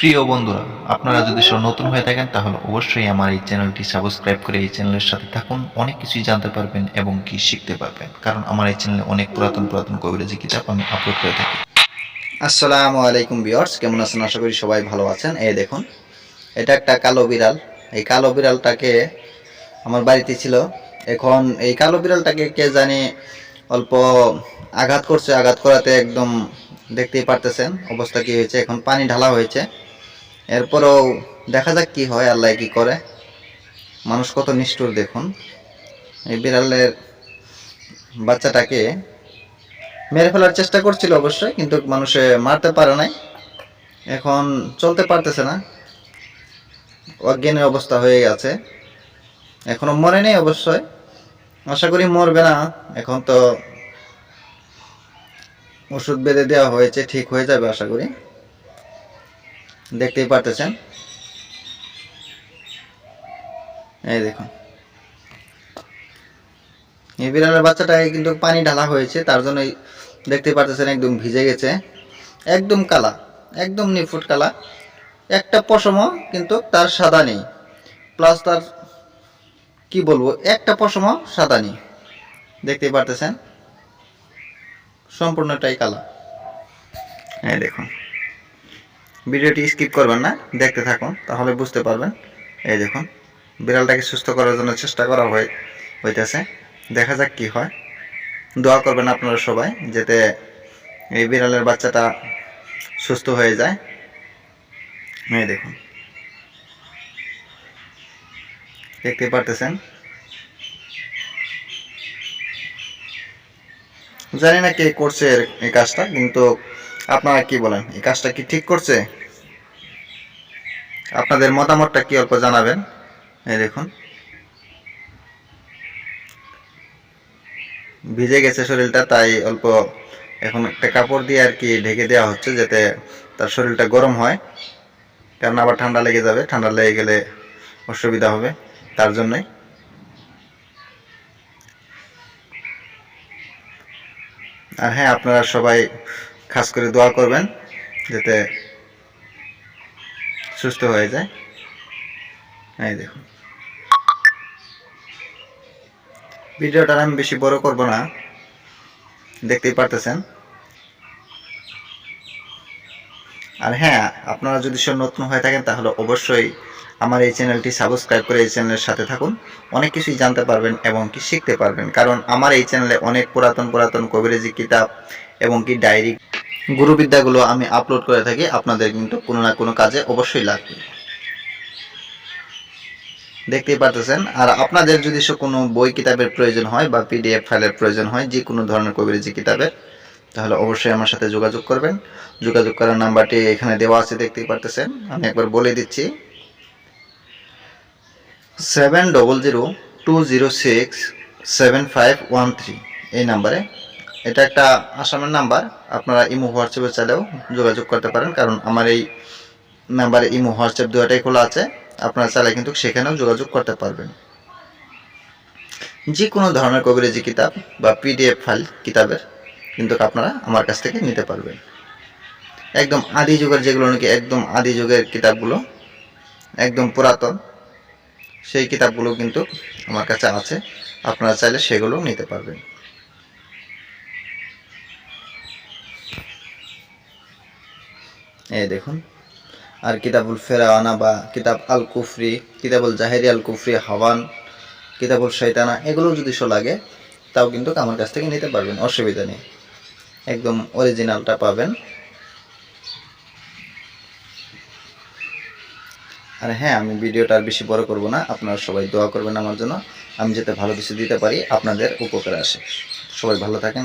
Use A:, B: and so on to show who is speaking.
A: প্রিয় বন্ধুরা, আপনারা যদি সব নতুন হয়ে থাকেন, তাহলে অবশ্যই আমার এই চ্যানেলটি সাবস্ক্রাইব করে এই চ্যানেলের সাথে থাকুন। অনেক কিছুই জানতে পারবেন এবং কি শিখতে পারবেন, কারণ আমার এই চ্যানেলে অনেক পুরাতন পুরাতন কবিরাজি কিতাব আমি আপলোড করে থাকি।
B: আসসালামু আলাইকুম বিয়ার্স কেমন আছেন? আশা করি সবাই ভালো আছেন। এই দেখুন, এটা একটা কালো বিড়াল। এই কালো বিড়ালটাকে আমার বাড়িতে ছিল। এখন এই কালো বিড়ালটাকে কে জানে অল্প আঘাত করছে। আঘাত করাতে একদম দেখতেই পারতেছেন অবস্থা কি হয়েছে। এখন পানি ঢালা হয়েছে। এরপরেও দেখা যাক কি হয়, আল্লাহ কি করে। মানুষ কত নিষ্ঠুর দেখুন। এই বিড়ালের বাচ্চাটাকে মেরে ফেলার চেষ্টা করছিল অবশ্যই, কিন্তু মানুষে মারতে পারে নাই। এখন চলতে পারতেছে না। অজ্ঞানের অবস্থা হয়ে গেছে। এখনও মরে নেই অবশ্যই। আশা করি মরবে না। এখন তো ওষুধ বেঁধে দেওয়া হয়েছে, ঠিক হয়ে যাবে আশা করি। দেখতেই পারতেছেন? এই দেখুন। এই বিড়ালের বাচ্চাটাকে কিন্তু পানি ঢালা হয়েছে, তার জন্য দেখতে পারতেছেন একদম ভিজে গেছে। একদম কালা, একদম নিফুট কালা। একটা পশমও কিন্তু তার সাদা নেই। প্লাস তার, কি বলব, একটা পশমও সাদা নেই। দেখতে পারতেছেন? সম্পূর্ণটাই কালা। এই দেখুন। ভিডিওটি স্কিপ করবেন না, দেখতে থাকুন, তাহলে বুঝতে পারবেন। এই দেখুন, বিড়ালটাকে সুস্থ করার জন্য চেষ্টা করা হয় হইতেছে। দেখা যাক কি হয়। দোয়া করবেন আপনারা সবাই, যাতে এই বিড়ালের বাচ্চাটা সুস্থ হয়ে যায়। এই দেখুন। দেখতে পারতেছেন? জানি না কে করছে এই কাজটা, কিন্তু আপনারা কি বলেন? এই কাজটা কি ঠিক করছে? আপনাদের মতামতটা কি অল্প জানাবেন? এই দেখুন। ভিজে গেছে শরীরটা, তাই অল্প এখন একটা কাপড় দিয়ে আর কি ঢেকে দেওয়া হচ্ছে যাতে তার শরীরটা গরম হয়। কারণ আবার ঠান্ডা লেগে যাবে, ঠান্ডা লেগে গেলে অসুবিধা হবে তার জন্যই। আর হ্যাঁ আপনারা সবাই খাস করে দোয়া করবেন যাতে সুস্থ হয়ে যায়। এই দেখুন। ভিডিওটা আমি বেশি বড় করব না। দেখতেই পারতেছেন। আর হ্যাঁ আপনারা যদি সব নতুন হয়ে থাকেন, তাহলে অবশ্যই আমার এই চ্যানেলটি সাবস্ক্রাইব করে এই চ্যানেলের সাথে থাকুন। অনেক কিছুই জানতে পারবেন এবং কি শিখতে পারবেন। কারণ আমার এই চ্যানেলে অনেক পুরাতন পুরাতন কবিরাজি কিতাব এবং কি ডায়েরি গুরুবিদ্যাগুলো আমি আপলোড করে থাকি। আপনাদের কিন্তু কোনো না কোনো কাজে অবশ্যই লাগবে। দেখতেই পারতেছেন? আর আপনাদের যদি সে কোনো বই, কিতাবের প্রয়োজন হয় বা পিডিএফ ফাইলের প্রয়োজন হয় যে কোনো ধরনের কবিরাজি কিতাবের তাহলে অবশ্যই আমার সাথে যোগাযোগ করবেন। যোগাযোগ করার নাম্বারটি এখানে দেওয়া আছে, দেখতেই পারতেছেন। আমি একবার বলে দিচ্ছি। Seven double zero two zero six seven five one three এই নাম্বারে। এটা একটা আসামের নাম্বার। আপনারা ইমো, হোয়াটসঅ্যাপে চাইলেও যোগাযোগ করতে পারেন, কারণ আমার এই নাম্বারে ইমো, হোয়াটসঅ্যাপ দুটাই খোলা আছে। আপনারা চাইলে কিন্তু সেখানেও যোগাযোগ করতে পারবেন। যে কোনো ধরনের কবিরাজি কিতাব বা পিডিএফ ফাইল কিতাবের কিন্তু আপনারা আমার কাছ থেকে নিতে পারবেন। একদম আদি যুগের যেগুলো নাকি একদম আদি যুগের কিতাবগুলো, একদম পুরাতন, সেই কিতাবগুলো কিন্তু আমার কাছে আছে। আপনারা চাইলে সেগুলো নিতে পারবেন। এই দেখুন, আর কিতাবুল ফেরাওয়ানা বা কিতাব আল কুফরি কিতাবুল জাহেরি আল কুফরি হাওয়ান, কিতাবুল শৈতানা এগুলো যদি শো লাগে, তাও কিন্তু আমার কাছ থেকে নিতে পারবেন, অসুবিধা নেই। একদম অরিজিনালটা পাবেন। আর হ্যাঁ আমি ভিডিওটা আর বেশি বড় করব না। আপনারা সবাই দোয়া করবেন আমার জন্য। আমি যাতে ভালো কিছু দিতে পারি, আপনাদের উপকারে আসে। সবাই ভালো থাকেন